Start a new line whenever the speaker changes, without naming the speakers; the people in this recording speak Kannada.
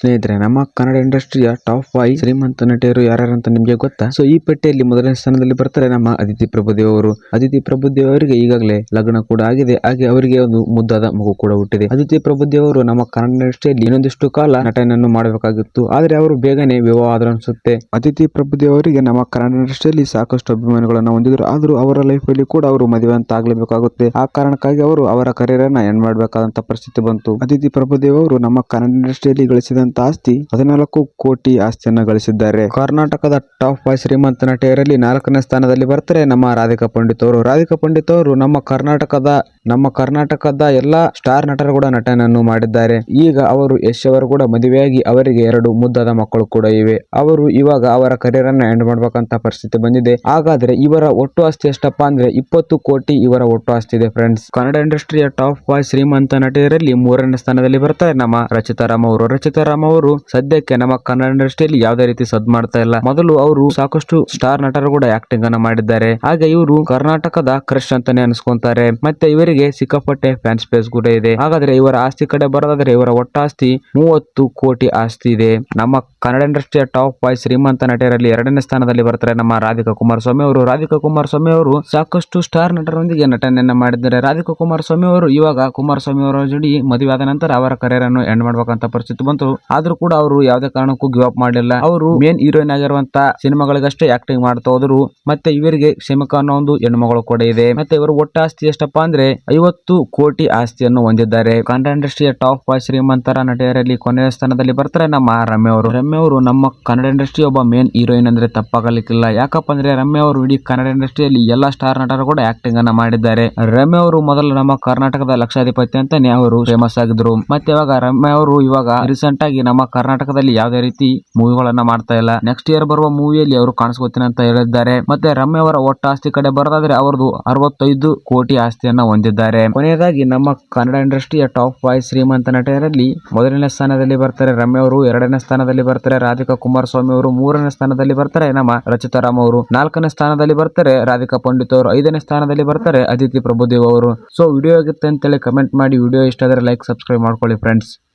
ಸ್ನೇಹಿತರೆ, ನಮ್ಮ ಕನ್ನಡ ಇಂಡಸ್ಟ್ರಿಯ ಟಾಪ್ ಫೈವ್ ಶ್ರೀಮಂತ ನಟಿಯರು ಯಾರ್ಯಾರು ಅಂತ ನಿಮಗೆ ಗೊತ್ತಾ? ಸೊ, ಈ ಪಟ್ಟಿಯಲ್ಲಿ ಮೊದಲನೇ ಸ್ಥಾನದಲ್ಲಿ ಬರ್ತಾರೆ ನಮ್ಮ ಅದಿತಿ ಪ್ರಭುದೇವ್ ಅವರು. ಅದಿತಿ ಪ್ರಭುದೇವ್ ಅವರಿಗೆ ಈಗಾಗಲೇ ಲಗ್ನ ಕೂಡ ಆಗಿದೆ. ಹಾಗೆ ಅವರಿಗೆ ಒಂದು ಮುದ್ದಾದ ಮಗು ಕೂಡ ಹುಟ್ಟಿದೆ. ಅದಿತಿ ಪ್ರಭುದೇವ್ ಅವರು ನಮ್ಮ ಕನ್ನಡ ಇಂಡಸ್ಟ್ರಿಯಲ್ಲಿ ಇನ್ನೊಂದಿಷ್ಟು ಕಾಲ ನಟನೆಯನ್ನು ಮಾಡಬೇಕಾಗಿತ್ತು. ಆದರೆ ಅವರು ಬೇಗನೆ ವಿವಾಹ ಆದ್ರು ಅನ್ಸುತ್ತೆ ಅದಿತಿ ಪ್ರಭುದೇವ್ ಅವರಿಗೆ ನಮ್ಮ ಕನ್ನಡ ಇಂಡಸ್ಟ್ರಿಯಲ್ಲಿ ಸಾಕಷ್ಟು ಅಭಿಮಾನಿಗಳನ್ನು ಹೊಂದಿದ್ರು. ಆದರೂ ಅವರ ಲೈಫ್ ಅಲ್ಲಿ ಕೂಡ ಅವರು ಮದುವೆ ಅಂತ ಆಗ್ಲೇಬೇಕಾಗುತ್ತೆ. ಆ ಕಾರಣಕ್ಕಾಗಿ ಅವರು ಅವರ ಕರಿಯರ್ ಅನ್ನ ಎಂಡ್ ಮಾಡಬೇಕಾದಂತ ಪರಿಸ್ಥಿತಿ ಬಂತು. ಅದಿತಿ ಪ್ರಭುದೇವ್ ಅವರು ನಮ್ಮ ಕನ್ನಡ ಇಂಡಸ್ಟ್ರಿಯಲ್ಲಿ ಗಳಿಸಿದಂತ ಆಸ್ತಿ ಹದಿನಾಲ್ಕು ಕೋಟಿ ಆಸ್ತಿಯನ್ನು ಗಳಿಸಿದ್ದಾರೆ. ಕರ್ನಾಟಕದ ಟಾಪ್ ಫೈವ್ ಶ್ರೀಮಂತ ನಟಿಯರಲ್ಲಿ ನಾಲ್ಕನೇ ಸ್ಥಾನದಲ್ಲಿ ಬರ್ತಾರೆ ನಮ್ಮ ರಾಧಿಕಾ ಪಂಡಿತ್ ಅವರು ರಾಧಿಕಾ ಪಂಡಿತ್ ಅವರು ನಮ್ಮ ಕರ್ನಾಟಕದ ನಮ್ಮ ಕರ್ನಾಟಕದ ಎಲ್ಲಾ ಸ್ಟಾರ್ ನಟರು ಕೂಡ ನಟನನ್ನು ಮಾಡಿದ್ದಾರೆ. ಈಗ ಅವರು ಯಶ್ ಅವರು ಕೂಡ ಮದುವೆಯಾಗಿ ಅವರಿಗೆ ಎರಡು ಮುದ್ದಾದ ಮಕ್ಕಳು ಕೂಡ ಇವೆ. ಅವರು ಇವಾಗ ಅವರ ಕರಿಯರ್ ಅನ್ನ ಎಂಡ್ ಮಾಡ್ಬೇಕಂತ ಪರಿಸ್ಥಿತಿ ಬಂದಿದೆ. ಹಾಗಾದ್ರೆ ಇವರ ಒಟ್ಟು ಆಸ್ತಿ ಎಷ್ಟಪ್ಪ ಅಂದ್ರೆ ಇಪ್ಪತ್ತು ಕೋಟಿ ಇವರ ಒಟ್ಟು ಆಸ್ತಿ ಇದೆ ಫ್ರೆಂಡ್ಸ್ ಕನ್ನಡ ಇಂಡಸ್ಟ್ರಿಯ ಟಾಪ್ ಫೈವ್ ಶ್ರೀಮಂತ ನಟಿಯರಲ್ಲಿ ಮೂರನೇ ಸ್ಥಾನದಲ್ಲಿ ಬರ್ತಾರೆ ನಮ್ಮ ರಚಿತಾ ರಾಮ್ ಅವರು. ರಚಿತಾ ರಾಮ್ ಅವರು ಸದ್ಯಕ್ಕೆ ನಮ್ಮ ಕನ್ನಡ ಇಂಡಸ್ಟ್ರಿಯಲ್ಲಿ ಯಾವುದೇ ರೀತಿ ಸದ್ ಮಾಡ್ತಾ ಇಲ್ಲ. ಮೊದಲು ಅವರು ಸಾಕಷ್ಟು ಸ್ಟಾರ್ ನಟರು ಕೂಡ ಆಕ್ಟಿಂಗ್ ಅನ್ನ ಮಾಡಿದ್ದಾರೆ. ಹಾಗೆ ಇವರು ಕರ್ನಾಟಕದ ಕ್ರಶ್ ಅಂತಾನೆ ಅನ್ಸ್ಕೊಂತಾರೆ. ಮತ್ತೆ ಇವರಿಗೆ ಸಿಕ್ಕಾಪಟ್ಟೆ ಫ್ಯಾನ್ ಸ್ಪೇಸ್ ಕೂಡ ಇದೆ. ಹಾಗಾದ್ರೆ ಇವರ ಆಸ್ತಿ ಕಡೆ ಬರೋದಾದ್ರೆ ಇವರ ಒಟ್ಟ ಆಸ್ತಿ ಮೂವತ್ತು ಕೋಟಿ ಆಸ್ತಿ ಇದೆ. ನಮ್ಮ ಕನ್ನಡ ಇಂಡಸ್ಟ್ರಿಯ ಟಾಪ್ ಬಾಯ್ ಶ್ರೀಮಂತ ನಟಿಯರಲ್ಲಿ ಎರಡನೇ ಸ್ಥಾನದಲ್ಲಿ ಬರ್ತಾರೆ ನಮ್ಮ ರಾಧಿಕಾ ಕುಮಾರಸ್ವಾಮಿ ಅವರು. ರಾಧಿಕಾ ಕುಮಾರಸ್ವಾಮಿ ಅವರು ಸಾಕಷ್ಟು ಸ್ಟಾರ್ ನಟರೊಂದಿಗೆ ನಟನೆಯನ್ನು ಮಾಡಿದ್ದಾರೆ. ರಾಧಿಕಾ ಕುಮಾರಸ್ವಾಮಿ ಅವರು ಇವಾಗ ಕುಮಾರಸ್ವಾಮಿ ಅವರ ಜೋಡಿ ಮದುವೆ ನಂತರ ಅವರ ಕರಿಯರ್ ಅನ್ನು ಎಂಡ್ ಮಾಡಬೇಕಂತ ಪರಿಸ್ಥಿತಿ ಬಂತು. ಆದ್ರೂ ಕೂಡ ಅವರು ಯಾವುದೇ ಕಾರಣಕ್ಕೂ ಗಿವ್ ಅಪ್ ಮಾಡಲಿಲ್ಲ. ಅವರು ಮೇನ್ ಹೀರೋಯಿನ್ ಆಗಿರುವಂತ ಸಿನಿಮಾಗಳಿಗಷ್ಟೇ ಆಕ್ಟಿಂಗ್ ಮಾಡ್ತಾ ಹೋದ್ರು. ಮತ್ತೆ ಇವರಿಗೆ ಕ್ಷಮಕ ಅನ್ನೋ ಒಂದು ಹೆಣ್ಮಗಳು ಕೂಡ ಇದೆ. ಮತ್ತೆ ಇವರು ಒಟ್ಟ ಆಸ್ತಿ ಎಷ್ಟಪ್ಪ ಅಂದ್ರೆ ಐವತ್ತು ಕೋಟಿ ಆಸ್ತಿಯನ್ನು ಹೊಂದಿದ್ದಾರೆ. ಕನ್ನಡ ಇಂಡಸ್ಟ್ರಿಯ ಟಾಪ್ ಬಾಯ್ ಶ್ರೀಮಂತರ ನಟಿಯರಲ್ಲಿ ಕೊನೆಯ ಸ್ಥಾನದಲ್ಲಿ ಬರ್ತಾರೆ ನಮ್ಮ ರಮ್ಯ ಅವರು. ರಮ್ಯ ಅವರು ನಮ್ಮ ಕನ್ನಡ ಇಂಡಸ್ಟ್ರಿ ಒಬ್ಬ ಮೇನ್ ಹೀರೋಯಿನ್ ಅಂದ್ರೆ ತಪ್ಪಾಗಲಿಕ್ಕಿಲ್ಲ. ಯಾಕಪ್ಪ ಅಂದ್ರೆ ರಮ್ಯ ಅವರು ಇಡೀ ಕನ್ನಡ ಇಂಡಸ್ಟ್ರಿಯಲ್ಲಿ ಎಲ್ಲಾ ಸ್ಟಾರ್ ನಟರು ಕೂಡ ಆಕ್ಟಿಂಗ್ ಅನ್ನ ಮಾಡಿದ್ದಾರೆ. ರಮ್ಯ ಅವರು ಮೊದಲು ನಮ್ಮ ಕರ್ನಾಟಕದ ಲಕ್ಷಾಧಿಪತಿ ಅಂತಾನೆ ಅವರು ಫೇಮಸ್ ಆಗಿದ್ರು. ಮತ್ತೆ ಇವಾಗ ರಮ್ಯ ಅವರು ಇವಾಗ ರೀಸೆಂಟ್ ಆಗಿ ನಮ್ಮ ಕರ್ನಾಟಕದಲ್ಲಿ ಯಾವುದೇ ರೀತಿ ಮೂವಿಗಳನ್ನ ಮಾಡ್ತಾ ಇಲ್ಲ. ನೆಕ್ಸ್ಟ್ ಇಯರ್ ಬರುವ ಮೂವಿಯಲ್ಲಿ ಅವರು ಕಾಣಿಸ್ಕೊತೀನಿ ಅಂತ ಹೇಳಿದ್ದಾರೆ. ಮತ್ತೆ ರಮ್ಯ ಅವರ ಒಟ್ಟು ಆಸ್ತಿ ಕಡೆ ಬರೋದಾದ್ರೆ ಅವರದು ಅರವತ್ತೈದು ಕೋಟಿ ಆಸ್ತಿಯನ್ನ ಹೊಂದಿದ್ದಾರೆ. ಕೊನೆಯದಾಗಿ ನಮ್ಮ ಕನ್ನಡ ಇಂಡಸ್ಟ್ರಿಯ ಟಾಪ್ ಫೈವ್ ಶ್ರೀಮಂತ ನಟರಲ್ಲಿ ಮೊದಲನೇ ಸ್ಥಾನದಲ್ಲಿ ಬರ್ತಾರೆ ರಮ್ಯ ಅವರು, ಎರಡನೇ ಸ್ಥಾನದಲ್ಲಿ ಬರ್ತಾರೆ ರಾಧಿಕಾ ಕುಮಾರಸ್ವಾಮಿ ಅವರು ಮೂರನೇ ಸ್ಥಾನದಲ್ಲಿ ಬರ್ತಾರೆ. ನಮ್ಮ ರಚಿತಾ ರಾಮ್ ಅವರು ನಾಲ್ಕನೇ ಸ್ಥಾನದಲ್ಲಿ ಬರ್ತಾರೆ. ರಾಧಿಕಾ ಪಂಡಿತ್ ಅವರು ಐದನೇ ಸ್ಥಾನದಲ್ಲಿ ಬರ್ತಾರೆ. ಅದಿತಿ ಪ್ರಭುದೇವ್ ಅವರು. ಸೊ ವಿಡಿಯೋ ಆಗುತ್ತೆ ಅಂತೇಳಿ ಕಮೆಂಟ್ ಮಾಡಿ. ವಿಡಿಯೋ ಇಷ್ಟ ಆದರೆ ಲೈಕ್ ಸಬ್ಸ್ಕ್ರೈಬ್ ಮಾಡ್ಕೊಳ್ಳಿ ಫ್ರೆಂಡ್ಸ್